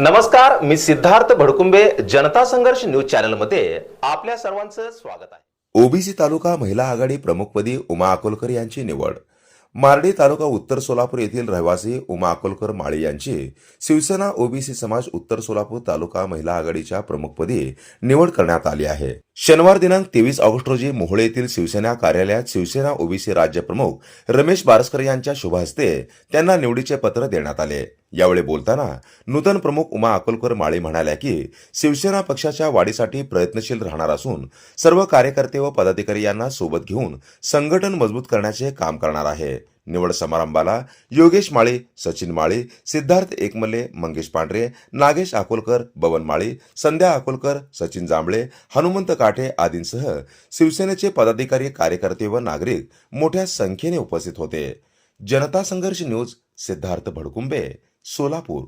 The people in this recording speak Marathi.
नमस्कार मी सिद्धार्थ भडकुंबे जनता संघर्ष न्यूज चॅनलमध्ये आपल्या सर्वांचं स्वागत आहे. ओबीसी तालुका महिला आघाडी प्रमुखपदी उमा अकोलकर यांची निवड. मार्डी तालुका उत्तर सोलापूर येथील रहिवासी उमा अकोलकर माळी यांची शिवसेना ओबीसी समाज उत्तर सोलापूर तालुका महिला आघाडीच्या प्रमुखपदी निवड करण्यात आली आहे. शनिवार दिनांक तेवीस ऑगस्ट रोजी मोहोळे येथील शिवसेना कार्यालयात शिवसेना ओबीसी राज्यप्रमुख रमेश बारस्कर यांच्या शुभहस्ते त्यांना निवडीचे पत्र देण्यात आले. यावेळी बोलताना नूतन प्रमुख उमा अकोलकर माळी म्हणाल्या की शिवसेना पक्षाच्या वाढीसाठी प्रयत्नशील राहणार असून सर्व कार्यकर्ते व पदाधिकारी यांना सोबत घेऊन संघटन मजबूत करण्याचे काम करणार आहे. निवड समारंभाला योगेश माळे सचिन माळे सिद्धार्थ एकमले मंगेश पांढरे नागेश अकोलकर बवन माळे संध्या अकोलकर सचिन जांभळे हनुमंत काठे आदींसह शिवसेनेचे पदाधिकारी कार्यकर्ते व नागरिक मोठ्या संख्येने उपस्थित होते. जनता संघर्ष न्यूज सिद्धार्थ भडकुंबे सोलापूर.